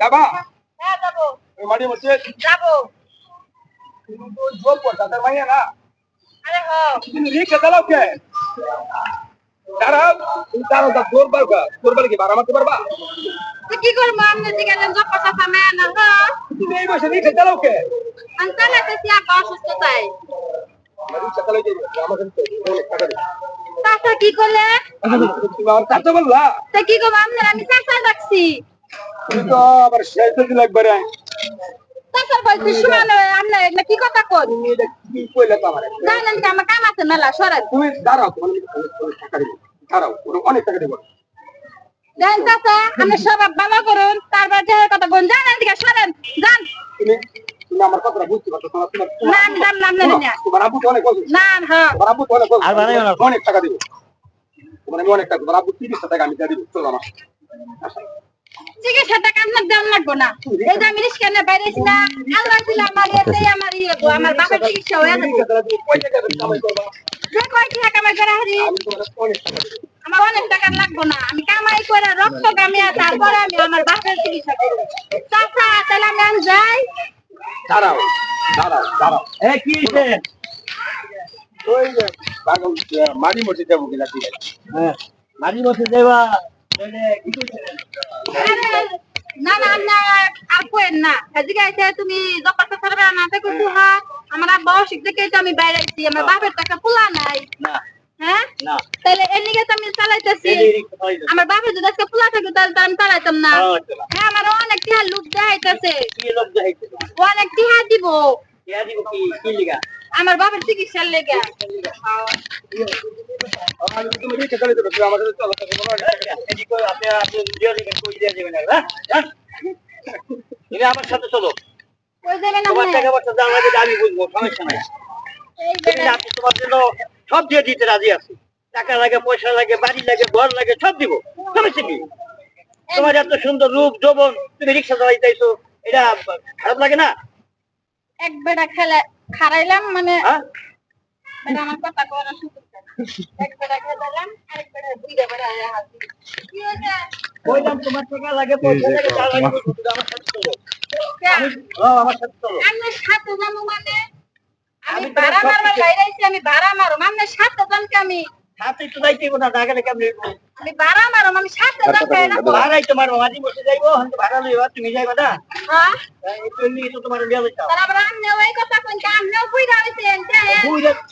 যাবা হ্যাঁ যাব ওই মাটি মসজিদ যাব জোর পড়তা তার মাইয়া না তুমি রিক্সা চালাও কে দাঁড়াও তুমি দাঁড়াও তা জোর পারবা জোর পারলে কি ভাড়া মারতে পারবা কি করব আমি দিকে জব কথা সামনে না তুমি এই বয়সে রিক্সা চালাও কে আমি চালাইতেছি আপা অসুস্থ তাই রিক্সা চালাই যাবে আমার কাছে টাকা দিবে চাচা কি করলে চাচা বললা তা কি করব আপনার আমি চাচা রাখছি আবার শেষ লাগবে রে সমান কি কথা কর কি কইলে তো আমার? জানেন কি আমার কাম আছে মেলা সরাই তুমি দাঁড়াও টাকা দিব। দাঁড়াও অনেক টাকা দিব। দেন চাচা আপনি সবাই ভালো করুন তারপর যে কথা কোন জানেন দিকে সরেন যান। তুমি তুমি আমার কথাটা বুঝতে পারছ তোমার না আমি নাম না তোমার অনেক বলছে না হ্যাঁ। তোমার অনেক বলছে আর বানাইও না। অনেক টাকা দিব। তোমার আমি অনেক টাকা তোমার টাকা আমি দিয়ে দিব। চলো আমার। চিকিৎসা টাকা আপনার দাম লাগবো না। এই যে আমি রিস্কা নিয়ে বাইরেছি না আল্লাহ দিলে আমার এতেই আমার ইয়ে গো, আমার বাপের চিকিৎসা হয়ে যাবে যে কয় টাকা কামাই করে হারি? আমি আমার অনেক টাকা লাগবো না। আমি কামাই করে রক্ত কামিয়া তারপরে আমি আমার বাপের চিকিৎসা করব। চাচা তাহলে আমি আমি যাই। দাঁড়াও দাঁড়াও দাঁড়াও। এ কি ওই পাগল মারি যাব কিনা ঠিক আছে। হ্যাঁ মাঝি বসে দেবা। না না না আর কোয়েন না তুমি জপাটা ছাড়বে না দেখো তুহা আমার অসুখ দেখে আমি বাইরে আইছি আমার বাপের টাকা পোলা নাই হ্যাঁ তাহলে এর তো আমি চালাইতেছি আমার বাপের যদি আজকে পোলা থাকতো আমি চালাইতাম না হ্যাঁ, হ্যাঁ অনেক টিহা লুট দেখাইতেছে অনেক টিহা দিব ইয়া আমার বাপের চিকিৎসার লেগে তুমি আমার সাথে চলো মনে তোমার টাকা পয়সা দাম লাগে আমি বুঝব সমস্যা নাই আপনি তোমার জন্য সব দিয়ে দিতে রাজি আছি টাকা লাগে পয়সা লাগে বাড়ি লাগে ঘর লাগে সব দিব সমস্যা কি তোমার এত সুন্দর রূপ যৌবন তুমি রিক্সা চালাইতেছো এটা খারাপ লাগে না এক বেটা খেলা খারাইলাম মানে হ্যাঁ? আমার কথা করা শুরু হাত টাকা আমার? হ্যাঁ আমার আমি সাথে যাব মানে? আমি আমি ভাড়া মারবার বাইরে আমি ভাড়া মারো আমি সাথে জনকে আমি। সাথে তো যাইতে না না গেলে কেমন আমি ভাড়া মারো আমি সাথে জনকে না ভাড়াই তোমার মাঝি বসে যাইবো হয়তো ভাড়া লইবা তুমি যাইবা না? হ্যাঁ? একটু এমনি তো তোমার লিয়া লইতাম। তার আবার আমনে ওই কথা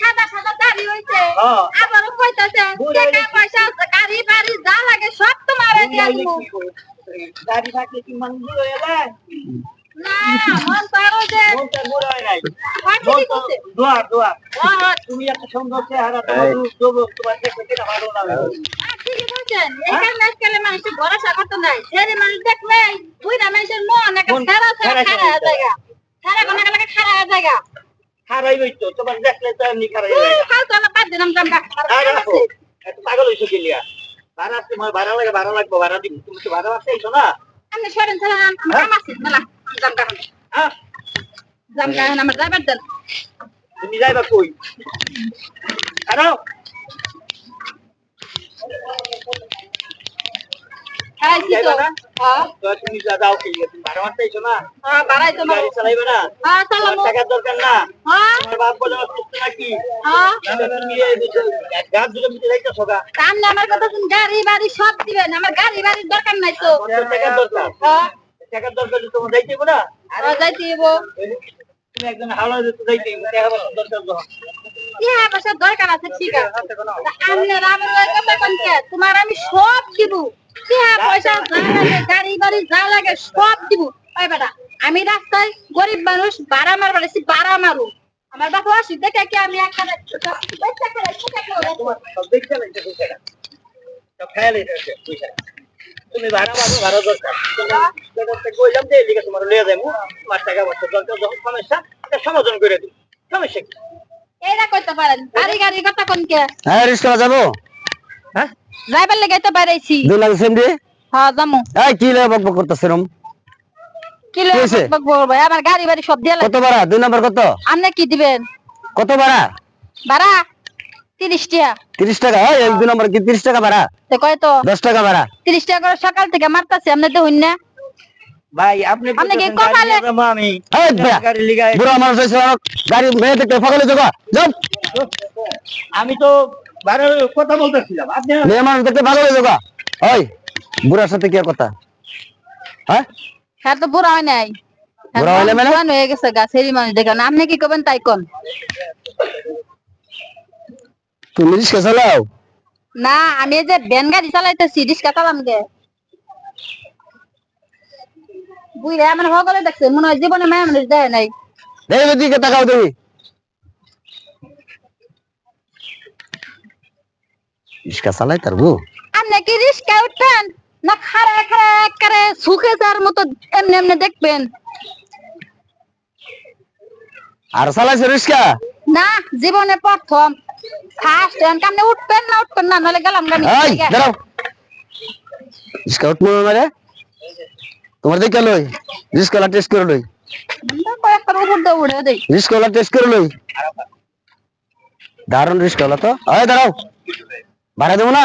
সাদা সাদা দাড়ি হইছে। হ্যাঁ। কইতাছেন টাকা পয়সা গাড়ি বাড়ি যা লাগে সব তোমার দিয়া দিব। গাড়ি থাকলে কি মানুষ বুড়ো হয়ে যায়? না মন পারো যে মনটা বুড়ো হয়ে যায়। হয় মন তো দোয়া দোয়া হ্যাঁ তুমি এত সুন্দর চেহারা তোমার রূপ যৌবন, তোমার দেখতে কেনা ভালো লাগে। ঠিকই বলছেন। এখানে আজকাল মানুষের ভরসা করতে নাই। ছেলে মানুষ দেখলে বুইরা মানুষের মন একটা সারা সারা খারাপ হয়ে। জায়গা। সারা কোন লাগে খারা জায়গা খারাই হইতো তোমার দেখলে তো এমনি খারাই পাগল হইছো কি লিয়া? ভাড়া তোমার ভাড়া লাগে ভাড়া লাগবে ভাড়া দিব। তুমি তো ভাড়া আছে এইছো না? আমি সরেন চলেন আমি কাম আছে চলা জামকা হ্যাঁ? জামকা আমার যাবার দেন। তুমি যাইবা কই? আরও? তুমি কি তুমি ভাড়া মারতে আইছো না হ্যাঁ বাড়াই তো গাড়ি চালাইবে না হ্যাঁ তোমার চালাবো টাকার দরকার না হ্যাঁ বাপ বলে অসুস্থ নাকি হ্যাঁ তুমি এই গাছ দুটো মিটে যাইতেছো গা সামনে আমার কথা শুন গাড়ি বাড়ি সব দিবেন আমার গাড়ি বাড়ির দরকার নাই তো টাকার দরকার হ্যাঁ টাকার দরকার তোমার যাইতে হবে না হ্যাঁ, যাইতে হইব তুমি একজন হাওলা দিতে যাইতে হবে দরকার যখন দরকার আছে ঠিক আছে আপনার আমার কথা কোন তোমার আমি সব দিব পয়সা যা লাগে গাড়ি বাড়ি যা লাগে সব দিব। ওই বেটা আমি রাস্তায় গরিব মানুষ ভাড়া মারবার আছি ভাড়া মারু আমার বাবা অসুখ দেখে কি আমি একটা তুমি ভাড়া মারো ভাড়া দরকার। কইলাম যে এদিকে তোমার লিয়ে যাব তোমার টাকা পয়সা দরকার যখন সমস্যা এটা সমাধান করে দিই। সমস্যা কি? এরা কইতে পারেন গাড়ি গাড়ি কথা কোন কে? হ্যাঁ রিস্কা যাব? হ্যাঁ? ড্রাইভার লেগে তো দুই লাখ সেন্ডি হ্যাঁ জামু এই কি লে বক বক করতেছে রম? কি লয়ে কি হইছে? বক বক আমার গাড়ি বাড়ি সব দিয়ে কত ভাড়া? দুই নাম্বার কত? আপনি কি দিবেন? কত ভাড়া? ভাড়া? তিরিশ টাকা। তিরিশ টাকা? এই এক দুই নাম্বার কি তিরিশ টাকা ভাড়া? তো কয় তো? দশ টাকা ভাড়া। তিরিশ টাকা করে সকাল থেকে মারতাছি আপনি দেখুন না। ভাই আপনি আপনি কি কপালে- আমি। এই গাড়ি লিগাই বুড়া মানুষ গাড়ি মেয়ে দেখতে যাও। আমি তো কথা বলতেছিলাম। আপনি মেয়ে মানুষ দেখতে ফাঁকলে যোগা ওই বুড়ার সাথে কি কথা? হ্যাঁ? হ্যাঁ তো বুড়া হয় নাই। বুড়া হইলে মানে? হয়ে গেছে গা মানুষ দেখেন আপনি কি করবেন তাই কোন। তুমি রিক্সা চালাও? না আমি এই যে ভ্যান গাড়ি চালাইতেছি রিক্সা চালাম গে। বুইরা মানে সকলে দেখছে মনে হয় জীবনে মায়া মানুষ দেয় নাই। দেখবে দিকে তাকাও রিক্সা চালাই তার বউ আপনি কি রিক্সা উঠবেন না খারে খারে একেবারে সুখে যার মতো এমনি এমনি দেখবেন। আর চালাইছে রিক্সা? না জীবনে প্রথম। ফার্স্ট টাইম আপনি উঠবেন না উঠবেন না নাহলে গেলাম গামি এই দাঁড়াও। রিক্সা উঠবো মানে? তোমার দেখে লই রিক্সাওয়ালা টেস্ট করে লই। কয়েকবার উপর দিয়ে উড়ে দেই। রিক্সাওয়ালা টেস্ট করে লই। দারুণ রিক্সাওয়ালা তো। এই দাঁড়াও। ভাড়া দেবো না?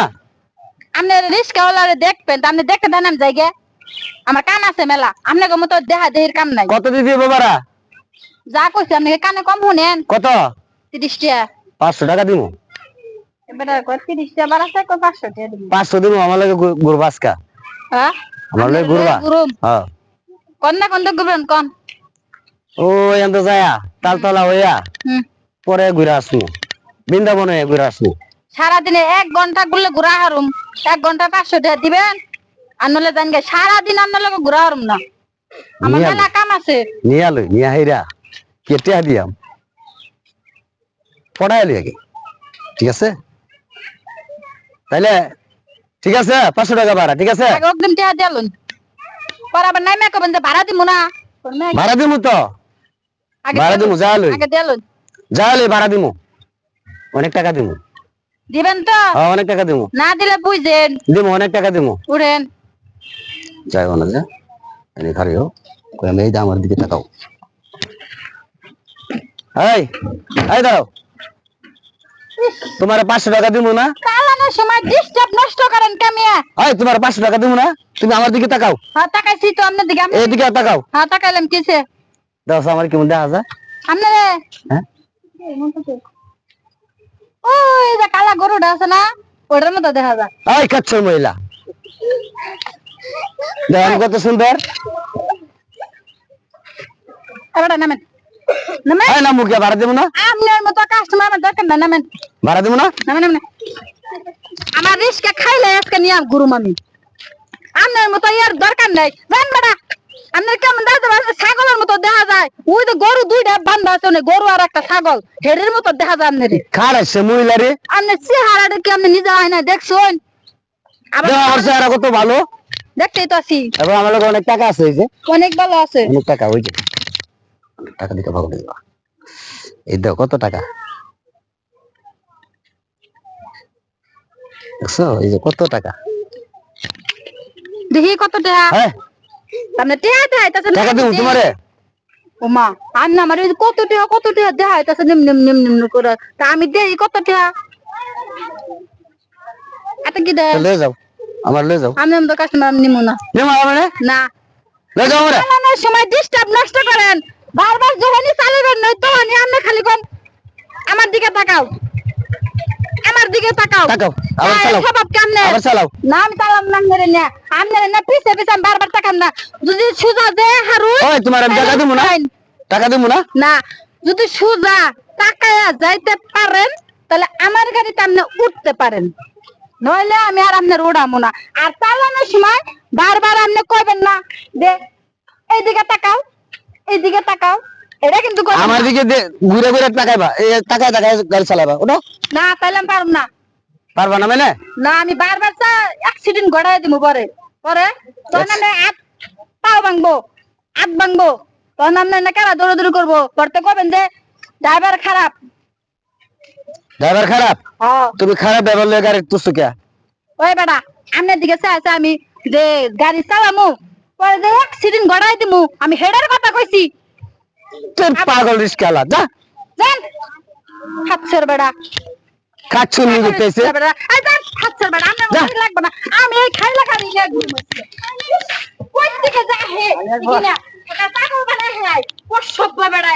আপনি রিক্সা ওলারে দেখবেন তা আপনি দেখতে দেন আমি জায়গা আমার কান আছে মেলা আপনাকে মতো দেহা দেহির কাম নাই। কত দিতে হবে ভাড়া? যা কইছি আপনি কানে কম শুনেন। কত? তিরিশ টাকা। পাঁচশো টাকা দিব পাঁচশো দিবি দিব আমার লাগে ঘুরবা আজকা হ্যাঁ? আমার লাগে গুরুম হ্যাঁ। কোন না কোন ঘুরবেন কোন? ও এত যায়া তালতলা হইয়া। হুম। পরে ঘুরে আসব বৃন্দাবনে ঘুরে আসব সারাদিনে এক ঘণ্টা ঘুরলে ঘুরা হারুম। এক ঘণ্টা পাঁচশো টাকা দিবেন আর নলে জান গে সারাদিন আর নলে ঘুরা হারুম না। আমার মেলা কাম আছে। নিয়ে আলই নিয়ে হাইরা কেটে দিয়াম পড়াই আলি আগে। ঠিক আছে? তাইলে ঠিক আছে? পাঁচশো টাকা ভাড়া ঠিক আছে? অগ্রিম টাকা দিয়ালুন পরে আবার নাই মেয়ে কবেন যে ভাড়া দিব না। ভাড়া দিমু তো। ভাড়া দিমু যা লই। আগে যা লই ভাড়া দিমু। অনেক টাকা দিমু। দিবেন তো? অনেক টাকা দিমু। না দিলে বুঝছেন দিমু অনেক টাকা দিমু। উড়েন। যাই না যা এনে খারিও কই আমি এই আমার দিকে তাকাও। এই এই দাও তোমার পাঁচশো টাকা দিব না? চালানোর সময় ডিস্টার্ব নষ্ট করেন কামিয়া এই তোমার পাঁচশো টাকা দিব না? তুমি আমার দিকে তাকাও। হ্যাঁ তাকাইছি তো আপনার দিকে। আমি এইদিকে তাকাও। হ্যাঁ তাকাইলাম কিসে? দাও আমার কেমন দেখা যায় আপনারে? হ্যাঁ? ওই যে কালা গরুটা আছে না ওটার মতো দেখা যায়। মহিলা। দেখেন কত সুন্দর। এবার নামেন। নামেন? এই না মুখে ভাড়া দেবো না। আপনার মতো কাস্টমার আমার দরকার না নামেন। ভাড়া দেবো না। নামেন নামেন। আমার রিস্কা খাইলে আজকে নিয়ে গুরু মামি আপনার মতো ইয়ার দরকার নাই। জান বেটা। আপনার কেমন ছাগলের মতো দেখা যায়। ওই তো গরু দুইটা বান্ধা আছে গরু আর একটা ছাগল। হেডের মতো দেখা যায় আপনার খার আছে মহিলা রে? আপনার চেহারাটা কি আপনি নিজে হয় না দেখছেন আমার চেহারা কত ভালো। দেখতেই তো আছি। এবং আমার লোক অনেক টাকা আছে যে। অনেক ভালো আছে। অনেক টাকা ওই যে। টাকা দিতে ভালো দিবা এই দেখো কত টাকা। দেখছ? এই যে কত টাকা। দেখি কত টাকা। আপনি টেহা দেয় তাছে টাকা তোমারে? না আমার কত টাকা কত টাকা দেয় নিম নিম নিম নিম করে। তা আমি দেই কত টাকা কি দেয় লয়ে যাও আমার লয়ে যাও। আমি আমাদের কাস্টমার আমি নিমু না। নেমা মানে? না। লয়ে যাও আমরা। চালানোর সময় ডিস্টার্ব নষ্ট করেন। বারবার যখনই চালাবেন নয় তখনই আপনি খালি কোন। আমার দিকে তাকাও। দিকে তাকাও। তাকাও আবার চালাও স্বভাব কেমনে? আবার চালাও। না আমি চালাম না মেরে না। আমনে না পিছে পিছে আমি বারবার তাকাম না। যদি সুজা দে হারু ওই তোমার আমি টাকা দেবো না? টাকা দেবো না? না যদি সুজা তাকায়া যাইতে পারেন তাহলে আমার গাড়িতে আপনি উঠতে পারেন। নইলে আমি আর আপনার উড়ামো না। আর চালানোর সময় বারবার আপনি কইবেন না দে এইদিকে তাকাও এইদিকে তাকাও। এটা কিন্তু আমার। দিকে ঘুরে ঘুরে তাকাইবা। এই তাকায় তাকায় গাড়ি চালাবা ওটা না তাইলে আমি পারব না। পারবা না মানে? না আমি বারবার চা অ্যাক্সিডেন্ট ঘটাই দিব পরে। পরে? তখন আমি হাত পাও ভাঙবো। হাত ভাঙবো। তখন আপনি না কেন দৌড়াদৌড়ি করব? করতে কবেন যে ড্রাইভার খারাপ। ড্রাইভার খারাপ? হ্যাঁ। তুমি খারাপ ড্রাইভার লয়ে গাড়ি তুসছো কে? ওই বেটা আপনার দিকে চাইছে আমি যে গাড়ি চালামু পরে যে অ্যাক্সিডেন্ট ঘটাই দিমু আমি হেডার কথা কইছি। তোর পাগল রিস্কালা যা। খাচ্ছর বেড়া। খাচ্ছর নি গুতেছে খাচ্ছর বেড়া। আমার লাগবে না। আমি এই খাইলা খাবি না কই থেকে যা হে পাগল বানায় হে অসভ্য বেড়া